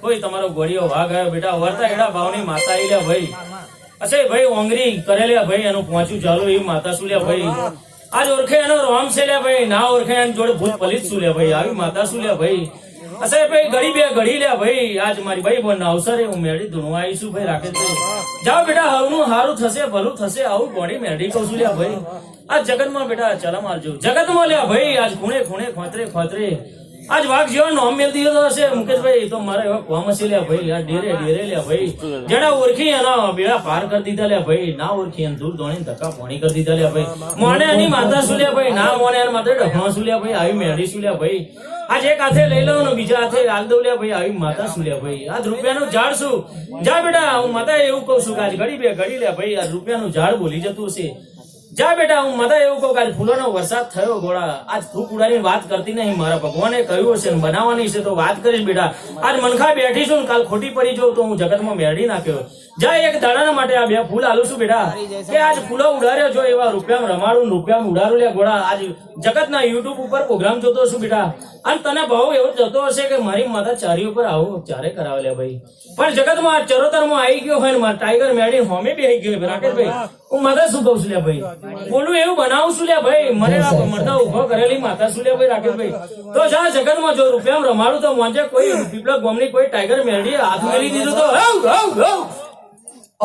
કોઈ તમારો ઘોડીઓ વાઘ આવ્યો, બેટા. વર્તા એડા ભાવની માતા આઈ લે ભાઈ. અસે ભાઈ, ઓંગરી કરેલ્યા ભાઈ, એનું પહોંચ્યું ચાલુ એ માતા શું લ્યા ભાઈ? આજ ઓળખે એનો રોમ છે ભાઈ. ના ઓળખે એની જોડે ભૂત પલિત શું લે ભાઈ? આવી માતા શું લ્યા ભાઈ? અસે ભાઈ, ઘડી બે, ઘડી લે ભાઈ. આજ મારી ભાઈ બોન અવસરે હું મેળી આવીશું ભાઈ તો જાઓ બેટા હવનું હારું થશે, ભલું થશે, આવું ઘોડી મેળી કહું છું લ્યા ભાઈ. આ જગતમાં બેટા ચલા મારજો જગતમાં લ્યા ભાઈ, આજ ખૂણે ખૂણે, ખોતરે ખોતરે. આજ વાઘ જેવા નોમ મેલ દીધો હશે. મુકેશભાઈ તો મારે એવા કોમ લ્યા ભાઈ. આ ડેરે ડેરે લ્યા ભાઈ. જેના ઓળખી એના બેડા પાર કરી દીધા લ્યા ભાઈ. ના ઓળખી એને દૂર દોણી ધક્કા પોણી કરી દીધા લ્યા ભાઈ. મોને એની માતા શું ભાઈ? ના મોને એની માતા ડફણા શું ભાઈ? આવી મેળી શું લ્યા ભાઈ? આજ એક હાથે લઈ લઉં બીજા હાથે હાલ દઉં ભાઈ. આવી માતા શું લ્યા ભાઈ? આજ રૂપિયાનું ઝાડ શું? જા બેટા, હું માતા એવું કહું છું કે આજ ઘડી બે ઘડી લ્યા ભાઈ, આ રૂપિયાનું ઝાડ બોલી જતું હશે. જા બેટા, હું મતા એવું કહું કે ફૂલો ફૂલોનો વરસાદ થયો ગોળા. આજ ફૂક ઉડાડીને વાત કરતી નહીં. મારા ભગવાને કહ્યું હશે ને બનાવવાની છે તો વાત કરીશ બેટા. આજ મનખા બેઠી છું ને, કાલ ખોટી પડી જાઉં તો હું જગતમાં મેળવી નાખ્યો. જા એક દાડાના માટે આ બે ફૂલ આલું છું બેટા. કે આજ ફૂલો ઉડાડ્યો છો એવા રૂપિયામાં રમાડું રૂપિયામાં ઉડાડું લે ગોળા. આજ જગતના યુટ્યુબ ઉપર પ્રોગ્રામ જોતો છું બેટા. અને તને ભાવ એવો જતો હશે કે મારી માતા ચારી ઉપર આવું ચારે કરાવે લે ભાઈ. પણ જગતમાં ચરોતરમાં આવી ગયો હોય ને મારા ટાઈગર મેડી હોમે બી આવી ગયો રાકેશભાઈ હું માતા શું કહું છું લે ભાઈ? બોલું એવું બનાવું છું લે ભાઈ. મને મરતા ઊભો કરેલી માતા શું લે ભાઈ રાકેશભાઈ તો જા જગતમાં જો રૂપિયામાં રમાડું તો મોજે કોઈ પીપળા ગોમની કોઈ ટાઈગર મેળી હાથ મેળી દીધું તો હવ હવ હવ. એક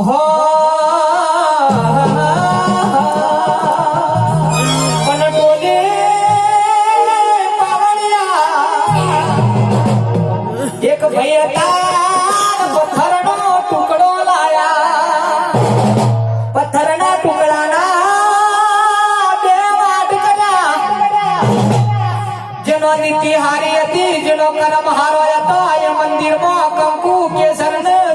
ભાઈ તાર પથ્થરનો ટુકડો લાયા. પથ્થરના ટુકડાના બે વાટ કર્યા. જેનો નીતિ હારી હતી, જેનો કરમ હારો હતો, એ મંદિરમાં કંકુ કેસર ને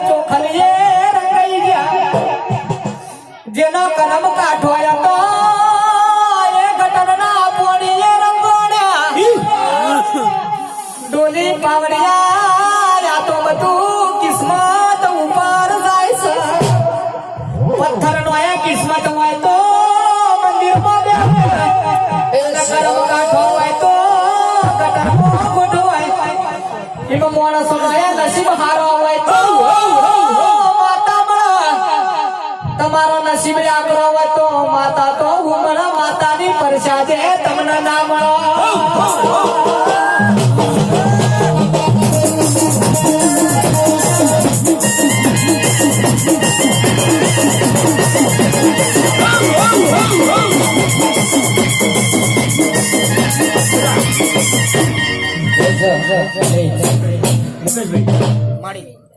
જેનો કલમ કાઠો હતો એ ઘટના પોણીએ રંગોળ્યા ડોલી પાવડિયા આ તો બધું કિસ્મત ઉપર જાય છે. પથ્થરનો એ કિસ્મત હોય તો મંદિરમાં બેસે. એનો કરમ કાઠો હોય તો ગટરમાં ગોઠો હોય એમાં માણસોનો એ નસીબ હારો હોય તો તમારો નસીબ તો માતા તો ઉમરા માતાની પરસાદે તમને ના મળો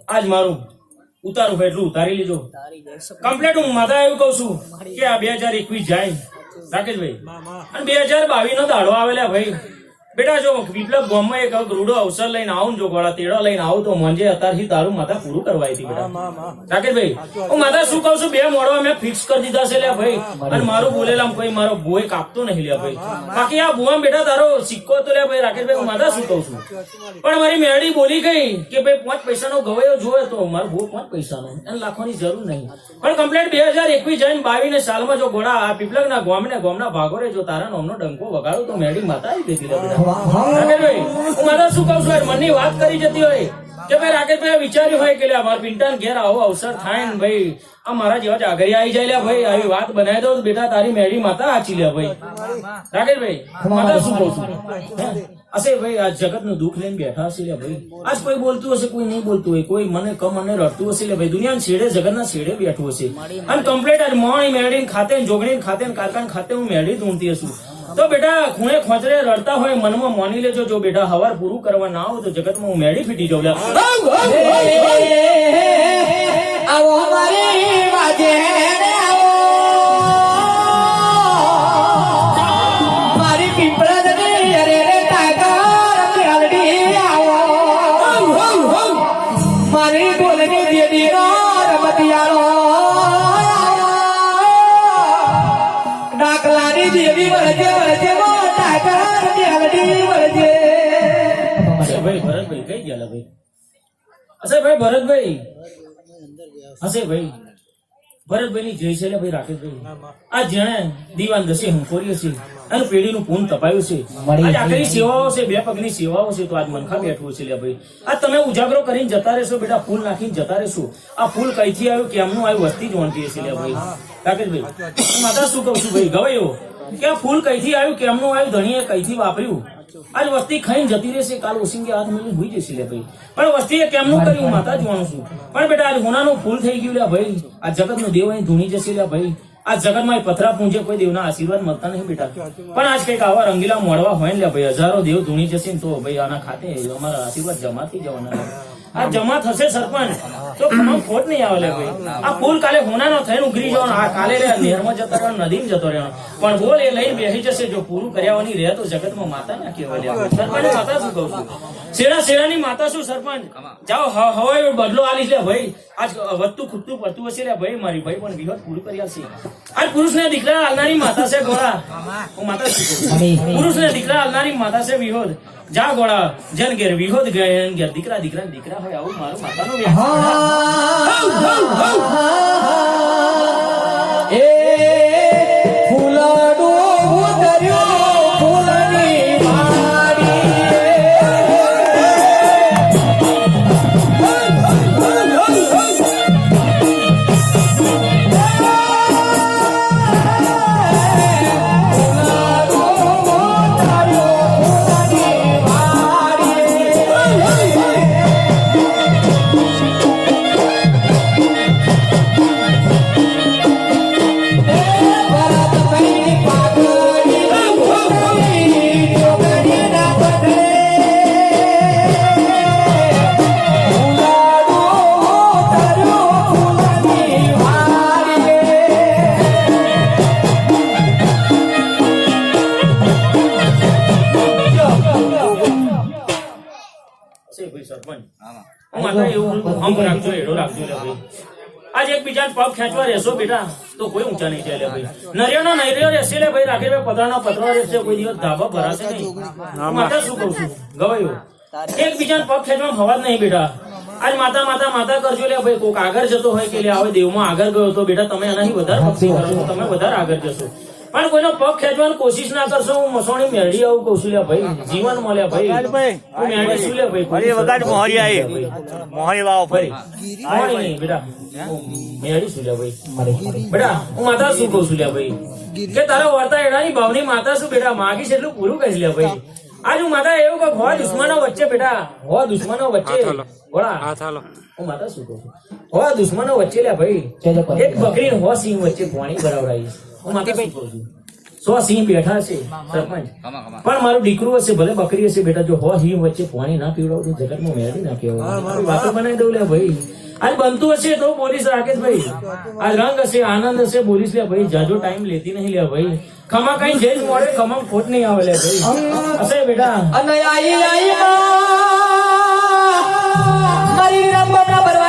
આજ મારું ઉતારું ભાઈ એટલું ઉતારી લેજો. કમ્પ્લેટ હું માતા એવું કહું છું કે આ બે હજાર એકવીસ જાય. રાકેશભાઈ. અને બે હજાર બાવીસ નો દાડો આવેલા ભાઈ. બેટા જો વિપ્લવ ગામમાં એક રૂડો અવસર લઈને આવું જો ગોળા તેડા લઈને આવું તો મંજે અત્યારથી તારું માતા પૂરું કરવાય હતી બેટા. રાકેશભાઈ હું માતા શું કહું છું? બે મોડો મેં ફિક્સ કરી દીધા છે લ્યા ભાઈ. અને મારું બોલેલા કોઈ મારો ભોય કાપતો નહીં લ્યા ભાઈ. બાકી આ બુઆ બેટા તારો સિક્કો તો લ્યા ભાઈ રાકેશભાઈ હું માતા શું કહું છું? પણ મારી મેળી બોલી ગઈ કે ભાઈ પાંચ પૈસાનો ગવાયો જોયો તો મારો ભો પાંચ પૈસાનો. એને લાખોની જરૂર નહીં. પણ કમ્પ્લેટ બે હજાર એકવીસ જઈને બાવીસ ને સાલમાં જો ઘોડા આ પીપલકના ગોમને ગોમના ભાગોરે જો તારા નામનો ડંકો વગાડો તો મેળી માતા આવી લે બેટા. રાકેશભાઈ હું શું કહું છું? મનની વાત કરી જતી હોય. કે ભાઈ રાકેશભાઈ વિચાર્યું હોય કે લે મારા ઘેર આવો અવસર થાય ને ભાઈ આ મારા જેવા જાગરી આવી જાય લ્યા ભાઈ આવી વાત બનાવી દો બેટા તારી મેરડી માતા આચી લે ભાઈ. રાકેશભાઈ માતા શું કહું છું? અસે ભાઈ આ જગતનું દુઃખ લઈને બેઠા હશે લે ભાઈ. આજ કોઈ બોલતું હશે કોઈ નહીં બોલતું હોય કોઈ મને કમ અને રડતું હશે લે ભાઈ. દુનિયા છેડે જગત ના છેડે બેઠું હશે. અને કમ્પ્લેટ આજ મોણી મેળી ખાતે જોગણી ને ખાતે ને કારખાન ખાતે હું મેળી ઢૂંઢતી હશું. તો બેટા, ખૂણે ખોચરે રડતા હોય, મનમાં માની લેજો, જો બેટા હવાર પૂરું કરવા ના આવો તો જગતમાં હું મેળી ફીટી જાઉં. આવો મારી વાજે મારી રે ટાઈગર મારી દેવી વળજે વળજે મો ટાઈગર મેલડી વળજે. ભાઈ ભરતભાઈ કઈ ગયા ભાઈ? હશે ભાઈ ભરતભાઈ? હશે ભાઈ. ભરતભાઈ જય છે ભાઈ રાકેશભાઈ. આ જેણે દીવાન દસે હું છે અને પેઢીનું પૂન તપાયું છે. આજ આખરી સેવાઓ છે બે પગની સેવાઓ છે તો આજ મનખા બેઠવું છે લે ભાઈ. આ તમે ઉજાગરો કરીને જતા રહેશો બેટા ફૂલ નાખીને જતા રહેશો. આ ફૂલ કઈથી આવ્યું કેમનું આવ્યું વસ્તી જ વણતી હશે લે ભાઈ. રાકેશભાઈ માતા શું કહું છું ભાઈ ગવાયો? કે ફૂલ કઈથી આવ્યું? કેમનું આવ્યું ધણીએ કઈથી વાપર્યું? આજ વસ્તી ખાઈને જતી રહેશે. કાલ ઓસિંગે હાથ મિલી ભૂઈ જશે લે ભાઈ. પણ વસ્તીએ કેમનું કર્યું? માતા જોવાનું છું. પણ બેટા આજ હોનાનું ફૂલ થઈ ગયું લે ભાઈ. આ જગતનું દેવ અહીં ધૂણી જશે લે ભાઈ. આ જગતમાં પથરા પૂંજે કોઈ દેવના આશીર્વાદ મળતા નહીં બેટા. પણ આજ કંઈક આવા રંગીલા મોડવા હોય ને લે ભાઈ. હજારો દેવ ધૂણી જશે ને તો ભાઈ આના ખાતે અમારા આશીર્વાદ જમા થઈ જવાના. આ જમા થશે સરપંચ. તો ખમણ ખોટ નહીં આવે લે ભાઈ. આ ફૂલ કાલે હોનાનો થઈને ઉઘરી જવાનો, આ કાલે રે નેરમાં જતો રહ્યો, નદીમાં જતો રહ્યો. પણ બોલ એ લઈ બેસી જશે જો પૂરું કર્યાવાની રહે તો જગતમાં માતા ના કહેવાય સરપંચ માતા શું કહું છું? શેરા શેરાની માતા શું સરપંચ? જાઓ હવે બદલો આલી લે ભાઈ. આજ વધતું ખૂટતું પડતું હશે રે ભાઈ મારી ભાઈ, પણ વિહત પૂરું કરી આવશે આજ પુરુષને દીકરા હાલનારી માતા છે ગોળા. હું માતા શું છું? મળી. દીકરા હાલનારી માતા છે વિહોદ જા ગોળા જન ઘેર વિહોદ ગયા એન ઘેર દીકરા દીકરા દીકરા હોય આવું મારું માતાનો વ્યાસ એ ફૂલાડો ઉતર્યું રાખજો એડો પગ ખેંચવા રહેશો બેટા, તો કોઈ ઊંચા નહીં ચાલે ભાઈ. નરિયાનો નરિયો રહેશે લે ભાઈ, રાખે ભાઈ પતરાનો પતરો રહેશે, કોઈ દિવસ ધાબા ભરાશે નહીં. માતા શું કહું છું? ગવાયો. એક બીજા પગ ખેંચવા હવા જ નહીં બેટા. આજ માતા માતા માતા કરજો લે ભાઈ, કોક આગળ જતો હોય કે લે હવે દેવમાં આગળ ગયો તો બેટા, તમે એનાથી વધારે ભક્તિ કરો તમે વધારે આગળ જશો. પણ કોઈનો પગ ખેંચવાની કોશિશ ના કરશો હું મસોણી મેળવી આવું લે ભાઈ. જીવન મળે ભાઈ. હું મેળવી શું લે ભાઈ. વગાડ મોહરી આવી મોહરી વાવો નહીં, બેટા. મેળવી લે ભાઈ. બેટા હું માતા શું લે ભાઈ? કે તારા વર્તા એડાની ભાવની માતા શું બેટા? માગીશ એટલું પૂરું કહીશ લે ભાઈ. આજ હું માતા એવું કે હો દુશ્મનો વચ્ચે બેટા હો દુશ્મનો વચ્ચે. વડા હું માતા શું કહું હો દુશ્મનો વચ્ચે લે ભાઈ. એક બકરી હો સિંહ વચ્ચે પાણી ભરાવડાવીશ હું માતા શું કહું છું? સો સિંહ બેઠા છે સરપંચ. પણ મારું દીકરું હશે ભલે બકરી હશે બેટા જો હો સિંહ વચ્ચે પાણી ના પીવડાવું તો જગતમાં મેળવી ના કહેવાય. વાતો બનાવી દઉં લે ભાઈ. આજ બનતું હશે તો પોલીસ રાખે ભાઈ. આજ રંગ હશે આનંદ હશે પોલીસ લે ભાઈ. જાજો ટાઈમ લેતી નહીં લે ભાઈ. ખમા કઈ જ મળે ખમા ખોટ નહીં આવે લે અસે બેટા અને આઈ આઈ માં મારી રંગોના બરવાડી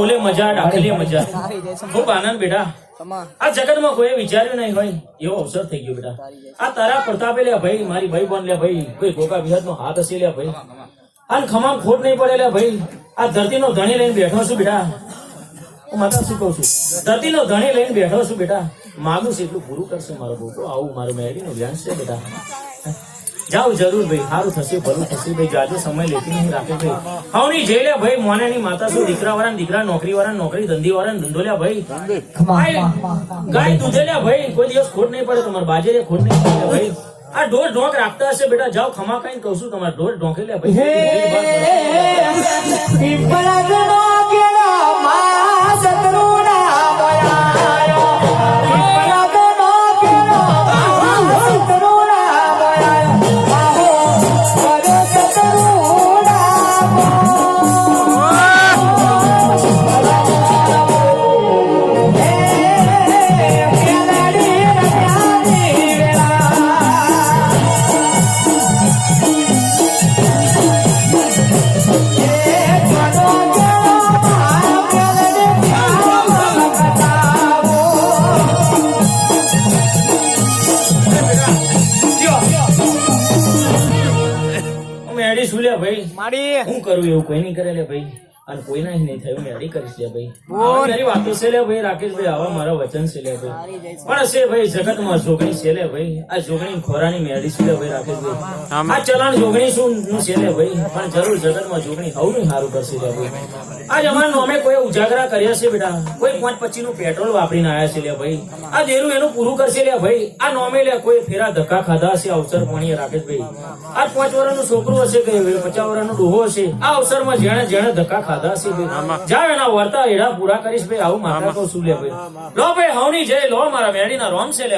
ઢોલે મજા ડાકલીએ મજા. ખૂબ આનંદ બેટા. આ જગતમાં કોઈ વિચાર્યું નહીં હોય. એવો અવસર થઈ ગયો બેટા. આ તારા પ્રતાપે લે ભાઈ મારી ભાઈ બોન લે ભાઈ કોઈ ગોગા વિહત નો હાથ હસી લે ભાઈ. અને ખમામ ખોટ નહીં પડે લે ભાઈ. આ ધરતી નો ધણી લઈને બેઠો છું બેટા. હું માતા શું કહું છું? ધરતી નો ધણી લઈને બેઠો છું બેટા. માગું છું એટલું પૂરું કરશે મારો બોટો. આવું મારું મેળીનો વ્યાસ છે બેટા. જાઓ જરૂર ભાઈ સારું થશે ભલું થશે ભાઈ જાજો સમય લેતી નહીં રાખે ભાઈ હવની જઈ લે ભાઈ મોનાની માતા શું દીકરા વાળા દીકરા નોકરી વાળા નોકરી ધંધી વાળા ધંધો લ્યા ભાઈ ગાય દૂધે લ્યા ભાઈ કોઈ દિવસ ખોટ નહીં પડે તમારે બાજે ખોટ નહીં પડે ભાઈ આ ઢોર ઢોક રાખતા હશે બેટા જાઓ ખમા કઈ કહું છું તમારે ઢોર ઢોકે લે ભાઈ મેળી શું લે ભાઈ. મારી શું કરું એવું? કોઈ નહીં કરે લે ભાઈ. અને કોઈને નહીં થયું મેળી કરીશ લે ભાઈ. મારી વાતો છે લે ભાઈ રાકેશભાઈ આવા મારા વચન છે લે ભાઈ. પણ છે ભાઈ જગતમાં જોગણી છે લે ભાઈ. આ જોગણી ખોરાની મેળી છે લે ભાઈ રાકેશભાઈ આ ચલણ જોગણી શું નું છે લે ભાઈ? પણ જરૂર જગતમાં જોગણી હવનું સારું કરશે લે ભાઈ. આજ અમારા નોમે કોઈ ઉજાગરા કર્યા છે બેટા? કોઈ પાંચ પચીસનું પેટ્રોલ વાપરીને આવ્યા છે લે ભાઈ. આ દેરું એનું પૂરું કરશે લે ભાઈ. આ નોમે લે કોઈ ફેરા ધક્કા ખાધા હશે અવસર પાણી રાકેશભાઈ આ પાંચ વર્ષનું છોકરું હશે કે પચાસ વર્ષનો ડોહો હશે? આ અવસરમાં જેણે જેણે ધક્કા ખાધા જાવ એના વર્તા એડા પૂરા કરીશ ભાઈ આવું માતા કહું શું લે ભાઈ. લો ભાઈ હવની જય લો મારા મેડીના રોમ છે લે